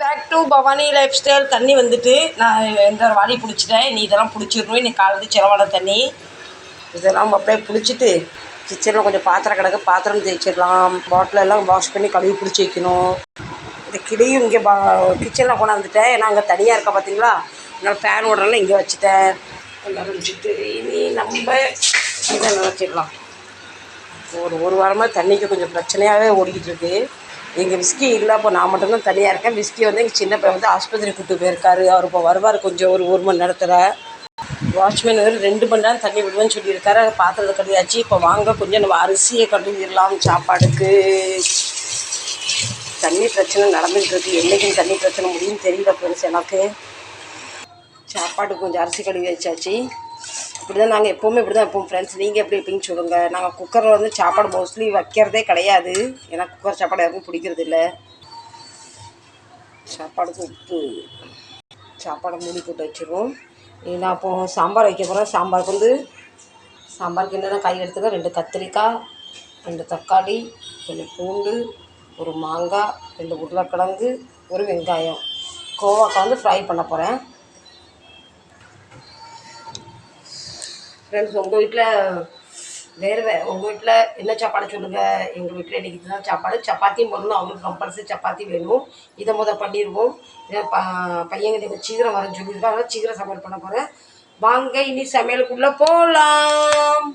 Back to Bhavani life style தண்ணி வந்துட்டு நான் இந்த வாடி பிடிச்சிட்டேன். நீ இதெல்லாம் பிடிச்சிடணும். இன்னைக்கு காலத்து செலவான தண்ணி. இதெல்லாம் அப்படியே பிடிச்சிட்டு கிச்சனில் கொஞ்சம் பாத்திரம் கிடக்கு பாத்திரம் தேய்ச்சிடலாம். பாட்டில் எல்லாம் வாஷ் பண்ணி கழுவி பிடிச்சி வைக்கணும். இந்த கிளியும் இங்கே பா கிச்சனில் கொண்டாந்துட்டேன் ஏன்னா அங்கே தனியாக இருக்கா பார்த்தீங்களா அதனால் ஃபேன் ஓடலாம் இங்கே வச்சுட்டேன். எல்லோரும் வச்சுட்டு இனி நம்ம இதை நினச்சிடலாம். ஒரு ஒரு வாரமாக தண்ணிக்கு கொஞ்சம் பிரச்சனையாகவே ஓடிக்கிட்டு இருக்கு. எங்கள் விஸ்கி இல்லை அப்போ நான் மட்டும்தான் தனியாக இருக்கேன். விஸ்கி வந்து எங்கள் சின்ன பையன் வந்து ஆஸ்பத்திரி கூப்பிட்டு போயிருக்காரு. அவர் இப்போ வருவார் கொஞ்சம் ஒரு ஒரு மணி நேரத்தில். வாட்ச்மேன் வந்து ரெண்டு மணி நேரம் தண்ணி விடுவேன்னு சொல்லியிருக்காரு. அதை பாத்திரத்தை கழுவியாச்சு. இப்போ வாங்க கொஞ்சம் நம்ம அரிசியை கழுவிடலாம் சாப்பாடுக்கு தண்ணி பிரச்சனை நடந்துகிட்டு இருக்கு. என்றைக்கும் தண்ணி பிரச்சனை முடியும்னு தெரியல ஃப்ரெண்ட்ஸ் எனக்கு. சாப்பாட்டுக்கு கொஞ்சம் அரிசி கழுவி வச்சாச்சு. இப்படி தான் நாங்கள் எப்போவுமே இப்படி தான் எப்போவும் ஃப்ரெண்ட்ஸ் நீங்கள் எப்படி எப்படின்னு சொல்லுங்கள் நாங்கள் குக்கரில் வந்து சாப்பாடு மோஸ்ட்லி வைக்கிறதே கிடையாது. ஏன்னா குக்கர் சாப்பாடு யாருக்கும் பிடிக்கிறது இல்லை. சாப்பாடுக்கு உப்பு சாப்பாடை மூடி போட்டு வச்சிருவோம். நான் அப்போ சாம்பார் வைக்க போகிறேன் சாம்பாருக்கு வந்து சாம்பாருக்கு என்னென்ன காய் எடுத்துக்க? ரெண்டு கத்திரிக்காய் ரெண்டு தக்காளி ரெண்டு பூண்டு ஒரு மாங்காய் ரெண்டு உருளைக்கிழங்கு ஒரு வெங்காயம். கோவாக்காய் வந்து ஃப்ரை பண்ண போகிறேன் ஃப்ரெண்ட்ஸ் உங்கள் வீட்டில் வேறு வே உங்கள் வீட்டில் என்ன சாப்பாடு சொல்லுங்கள் எங்கள் வீட்டில் இன்றைக்கி இதுதான் சாப்பாடு. சப்பாத்தியும் போடணும் அவங்களுக்கு கம்பல்சரி சப்பாத்தி வேணும். இதை முத பண்ணிடுவோம். இதை ப பையன் சீக்கிரம் வரேன்னு சொல்லியிருக்காங்க. சீக்கிரம் சமையல் பண்ண போகிறேன் வாங்க இனி சமையலுக்குள்ளே போகலாம்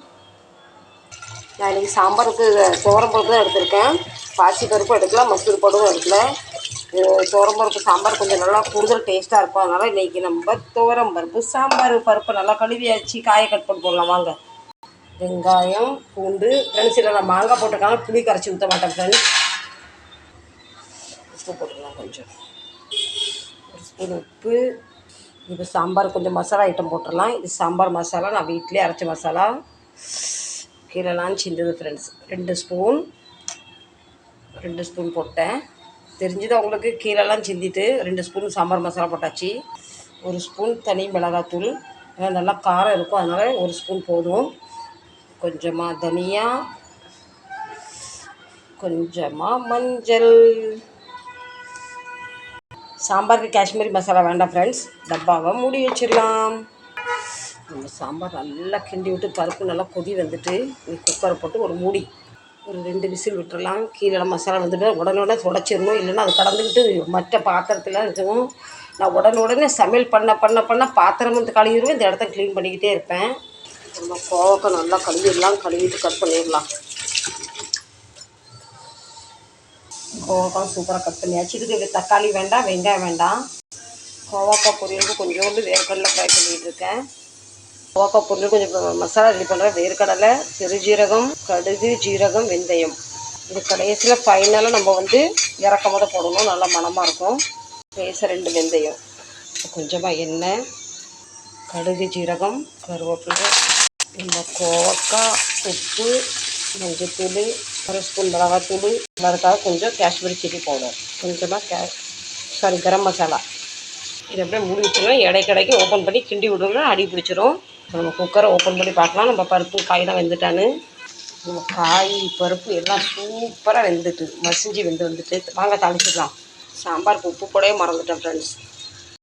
நான் இன்றைக்கி சாம்பாருக்கு துவரம்பருப்பு தான் எடுத்திருக்கேன். பாசி பருப்பும் எடுக்கல மசூர் பருப்பும் எடுக்கல. துவரம்பருப்பு சாம்பார் கொஞ்சம் நல்லா கூடுதல் டேஸ்ட்டாக இருக்கும். அதனால் இன்றைக்கி நம்ம துவரம்பருப்பு சாம்பார் பருப்பை நல்லா கழுவியாச்சு காயை கட் பண்ணி போடலாம். வாங்க. வெங்காயம் பூண்டு ஃப்ரெண்ட்ஸ் இல்லை நான் மாங்காய் போட்டிருக்காங்க. புளி கரைச்சி ஊற்ற மாட்டேன் ஃப்ரெண்ட்ஸ் உப்பு போட்டுக்கலாம் கொஞ்சம். ஒரு ஸ்பூன் உப்பு. இப்போ சாம்பார் கொஞ்சம் மசாலா ஐட்டம் போட்டுடலாம். இது சாம்பார் மசாலா. நான் வீட்டிலே அரைச்ச மசாலா. கீழெல்லாம் சிந்தது ஃப்ரெண்ட்ஸ் ரெண்டு ஸ்பூன் ரெண்டு ஸ்பூன் போட்டேன். தெரிஞ்சது அவங்களுக்கு கீழெல்லாம் சிந்திட்டு ரெண்டு ஸ்பூன் சாம்பார் மசாலா போட்டாச்சு. ஒரு ஸ்பூன் தனி மிளகாத்தூள் நல்லா காரம் இருக்கும் அதனால் ஒரு ஸ்பூன் போதும். கொஞ்சமாக தனியா கொஞ்சமாக மஞ்சள். சாம்பாருக்கு காஷ்மீரி மசாலா வேண்டாம் ஃப்ரெண்ட்ஸ் டப்பாவை மூடி வச்சிடலாம். நம்ம சாம்பார் நல்லா கிண்டி விட்டு பருப்பு நல்லா கொதி வந்துட்டு குக்கரை போட்டு ஒரு மூடி. ஒரு ரெண்டு விசில் விட்டுறலாம். கீழே மசாலா வந்துட்டு உடனே உடனே உடச்சிடணும் இல்லைன்னா அது கடந்துக்கிட்டு மற்ற பாத்திரத்தில் இருக்கும் நான் உடனே உடனே சமையல் பண்ண பண்ண பண்ண பாத்திரம் வந்து கழுவிடுவேன். இந்த இடத்த க்ளீன் பண்ணிக்கிட்டே இருப்பேன். நம்ம கோவக்காய் நல்லா கழுவிடலாம். கழுவிட்டு கட் பண்ணிடலாம். கோவக்காய் சூப்பராக கட் பண்ணியாச்சு. இதுக்கு தக்காளி வேண்டாம் வெங்காயம் வேண்டாம். கோவக்காய் பொரியலுக்கு கொஞ்சோண்டு வேர்க்கடலை ஃப்ரை பண்ணிகிட்டு இருக்கேன். கோவக்காய் பொருள் கொஞ்சம் மசாலா ரெடி பண்ணுறேன் வேர்க்கடலை சிறுஜீரகம் கடுகு ஜீரகம் வெந்தயம். இது கடைசியில் ஃபைனலாக நம்ம வந்து இறக்கும் போது போடணும். நல்லா மணமாக இருக்கும். பேச ரெண்டு வெந்தயம். கொஞ்சமாக எண்ணெய் கடுகு ஜீரகம் கருவேப்பிலை இந்த கோவக்காய் உப்பு மஞ்சத்தூள் ஒரு ஸ்பூன் மிளகாத்தூள் மிளகாய் கொஞ்சம் காஷ்மீரி சில்லி பவுடர். கொஞ்சமாக கே சாரி கரம் மசாலா. இதை அப்படியே மூடி வச்சுருவோம் இடைக்கடைக்கு ஓப்பன் பண்ணி கிண்டி விடுங்க அடி பிடிச்சிரும். நம்ம குக்கரை ஓப்பன் பண்ணி பார்க்கலாம். நம்ம பருப்பு காய்லாம் வெந்துட்டான்னு. நம்ம காய் பருப்பு எல்லாம் சூப்பராக வெந்துட்டு மசிஞ்சு வெந்து வந்துட்டு. வாங்க தாளிச்சிடலாம். சாம்பாருக்கு உப்பு போடவே மறந்துட்டேன் ஃப்ரெண்ட்ஸ்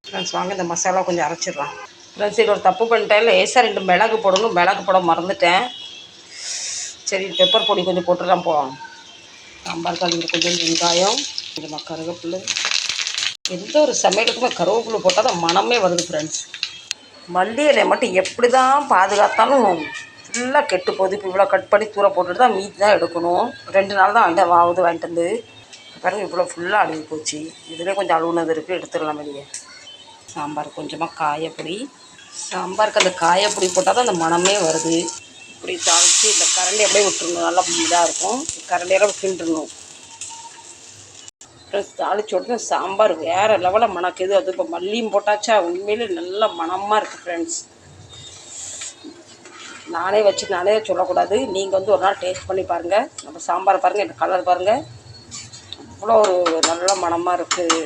ஃப்ரெண்ட்ஸ் வாங்க இந்த மசாலா கொஞ்சம் அரைச்சிடலாம். ஃப்ரெண்ட்ஸ் இது ஒரு தப்பு பண்ணிட்டேன். லேசாக ரெண்டு மிளகு போடணும். மிளகு போட மறந்துட்டேன். சரி பெப்பர் பொடி கொஞ்சம் போட்டுடலாம் போகலாம் சாம்பார் கலந்து கொஞ்சம் வெங்காயம் கொஞ்சமாக கருவேப்பிலை. எந்த ஒரு சமையலுக்குமே கருவேப்பிலை போட்டால் தான் மனமே வருது ஃப்ரெண்ட்ஸ் மல்லி இலையை மட்டும் எப்படி தான் பாதுகாத்தாலும் ஃபுல்லாக கெட்டு போகுது. இப்போ இவ்வளோ கட் பண்ணி தூர போட்டுட்டு தான் மீதி தான் எடுக்கணும். ரெண்டு நாள் தான் வாங்கிட்டு ஆகுது வாங்கிட்டு வந்து. பிறகு இவ்வளோ ஃபுல்லாக அழுகி போச்சு. இதிலே கொஞ்சம் அழுகுனது இருக்குது எடுத்துடலாம் வெளியே. சாம்பார் கொஞ்சமாக காயப்பொடி. சாம்பாருக்கு அந்த காயப்பொடி போட்டால் தான் அந்த மனமே வருது. இப்படி தாளித்து இந்த கரண்டி அப்படியே விட்டுருணும் நல்லா இதாக இருக்கும். கரண்டியெல்லாம் கிண்டுணும் அப்புறம் தாளிச்ச உடனே சாம்பார் வேறு லெவலில் மணக்குது. அது இப்போ மல்லியும் போட்டாச்சா? உண்மையிலே நல்ல மணமாக இருக்குது ஃப்ரெண்ட்ஸ் நானே வச்சு நானே சொல்லக்கூடாது. நீங்கள் வந்து ஒரு நாள் டேஸ்ட் பண்ணி பாருங்கள் நம்ம சாம்பார் பாருங்கள் இந்த கலர் பாருங்கள் அவ்வளோ ஒரு நல்ல மணமாக இருக்குது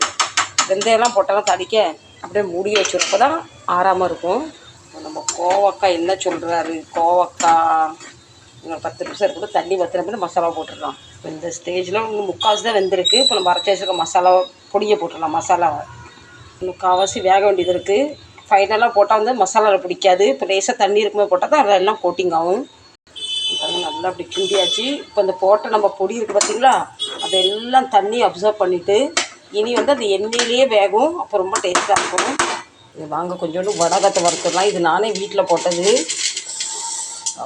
வெந்தயம்லாம் போட்டாலும் தடிக்க அப்படியே மூடி வச்சுருப்போ தான் ஆறாமல் இருக்கும். நம்ம கோவக்காய் என்ன சொல்கிறாரு கோவக்காய் பத்து நிமிஷம் இருக்குது தண்ணி வற்றுன மசாலா போட்டுடலாம். இப்போ இந்த ஸ்டேஜில் இன்னும் முக்கால்வாசி தான் வெந்திருக்கு. இப்போ நம்ம அரைச்சி வச்சுருக்க மசாலா பொடியை போட்டுடலாம் மசாலாவை. முக்கால்வாசி வேக வேண்டியது இருக்குது ஃபைனலாக போட்டால் வந்து மசாலாவில் பிடிக்காது. இப்போ லேசாக தண்ணி இருக்கும்போது போட்டால் தான் அதில் எல்லாம் கோட்டிங் ஆகும் நல்லா அப்படி கிண்டியாச்சு. இப்போ இந்த போட்ட நம்ம பொடி இருக்குது பார்த்தீங்களா அதெல்லாம் தண்ணி அப்சர்வ் பண்ணிவிட்டு இனி வந்து அது எண்ணெயிலேயே வேகும். அப்போ ரொம்ப டேஸ்ட்டாக இருக்கும். இது வாங்க கொஞ்சோண்டு வடகத்தை வறுத்துடலாம். இது நானே வீட்டில் போட்டது.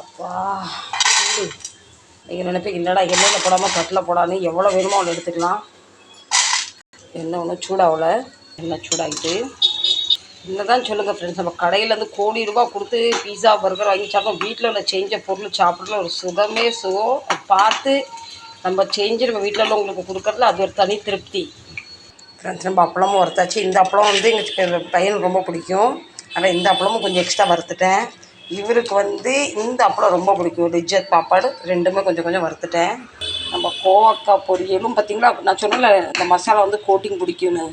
அப்பா நீங்கள் நினைப்பீங்க என்னடா எண்ணெயில் போடாமல் கட்டில் போடான்னு எவ்வளோ வேணுமோ அவ்வளோ எடுத்துக்கலாம். எண்ணெய் ஒன்றும் சூடாகல எண்ணெய் சூடாகிட்டு என்ன தான் சொல்லுங்கள் ஃப்ரெண்ட்ஸ் நம்ம கடையிலேருந்து கோடி ரூபா கொடுத்து பீஸா பர்கர் வாங்கி சாப்பிட்டோம் வீட்டில் உள்ள செஞ்ச பொருள் சாப்பிட்றதுல ஒரு சுகமே சுகம் பார்த்து நம்ம செஞ்சு நம்ம வீட்டில் உள்ளவங்களுக்கு கொடுக்குறதுல அது ஒரு தனி திருப்தி. ஃப்ரெண்ட்ஸ் நம்ம அப்பளமும் வறுத்தாச்சு. இந்த அப்பளம் வந்து எங்கள் பையனுக்கு ரொம்ப பிடிக்கும். ஆனால் இந்த அப்பளமும் கொஞ்சம் எக்ஸ்ட்ரா வறுத்துட்டேன். இவருக்கு வந்து இந்த அப்பளம் ரொம்ப பிடிக்கும். ரிஜத் பாப்பாடு ரெண்டுமே கொஞ்சம் கொஞ்சம் வறுத்துட்டேன். நம்ம கோவக்காய் பொரியலும் பார்த்திங்களா? நான் சொன்னல இந்த மசாலா வந்து கோட்டிங் பிடிக்கும்னு.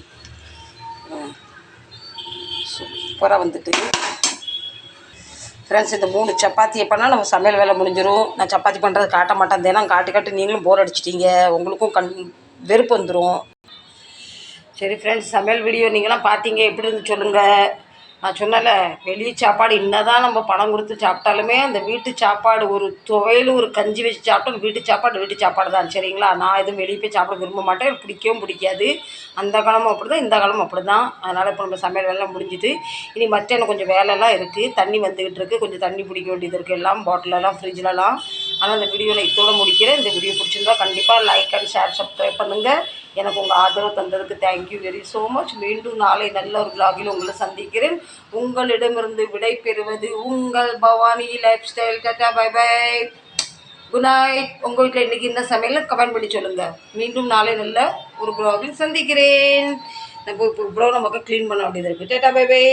சூப்பராக வந்துட்டு. ஃப்ரெண்ட்ஸ் இந்த மூணு சப்பாத்தி எப்போனா நம்ம சமையல் வேலை முடிஞ்சிடும் நான் சப்பாத்தி பண்ணுறது காட்ட மாட்டேன். தினம் காட்டி காட்டி நீங்களும் போர் அடிச்சிட்டீங்க. உங்களுக்கும் கண் வெறுப்பு வந்துடும் சரி ஃப்ரெண்ட்ஸ் சமையல் வீடியோ நீங்களாம் பார்த்தீங்க. எப்படி இருந்து சொல்லுங்கள் நான் சொன்னல வெளியே சாப்பாடு என்னதான் நம்ம பணம் கொடுத்து சாப்பிட்டாலுமே அந்த வீட்டு சாப்பாடு ஒரு துவையில் ஒரு கஞ்சி வச்சு சாப்பிட்டோம் வீட்டு சாப்பாடு வீட்டு சாப்பாடு தான் சரிங்களா? நான் எதுவும் வெளியே போய் சாப்பிட விரும்ப மாட்டேன். எனக்கு பிடிக்கவும் பிடிக்காது. அந்த காலமும் அப்படி தான் இந்த காலமும் அப்படி தான் அதனால் இப்போ நம்ம சமையல் வேலை முடிஞ்சுது. இனி மத்தியானம் கொஞ்சம் வேலைலாம் இருக்குது தண்ணி வந்துக்கிட்டு இருக்குது கொஞ்சம் தண்ணி பிடிக்க வேண்டியது இருக்குது எல்லாம் பாட்டிலெல்லாம் ஃப்ரிட்ஜ்லலாம் ஆனால் இந்த வீடியோவில் இதோட முடிக்கிறேன். இந்த வீடியோ பிடிச்சிருந்தா கண்டிப்பாக லைக் அண்ட் ஷேர் சப்ஸ்கிரைப் பண்ணுங்கள் எனக்கு உங்கள் ஆதரவு தந்ததுக்கு thank you very so much மீண்டும் நாளை நல்ல ஒரு vlog-இல் உங்களை சந்திக்கிறேன். உங்களிடமிருந்து விடை பெறுவது உங்கள் Bhavani life style tata bye bye good night உங்கள் வீட்டில் இன்றைக்கி இந்த சமையலில் கமெண்ட் பண்ணி சொல்லுங்கள் மீண்டும் நாளை நல்ல ஒரு ப்ரோவில் சந்திக்கிறேன். நம்ம இப்போ ப்ரோ நமக்கு க்ளீன் பண்ண வேண்டியது இருக்குது டேட்டா பை பை